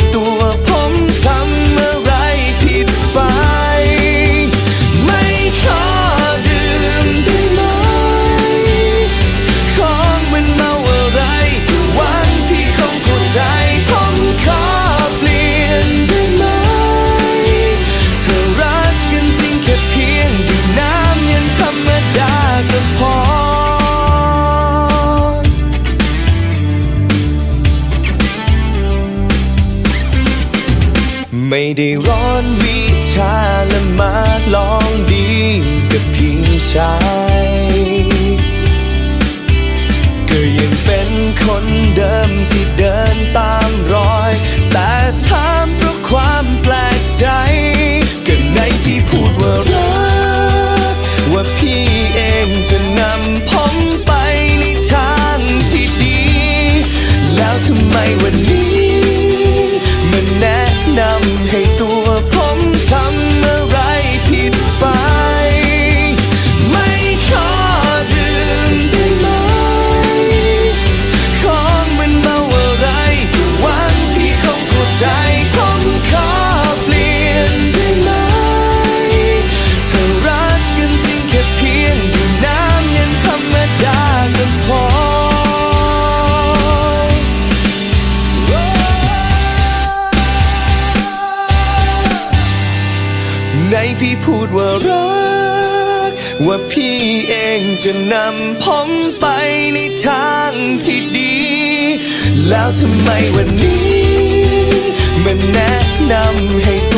plenitud. ไม่ได้ร้อนวิชาและมาลองดีกับพี่ชายก็ยังเป็นคนเดิมที่เดิ พี่พูดว่ารัก ว่าพี่เองจะนำผมไปในทางที่ดี แล้วทำไมวันนี้ มันแนะนำให้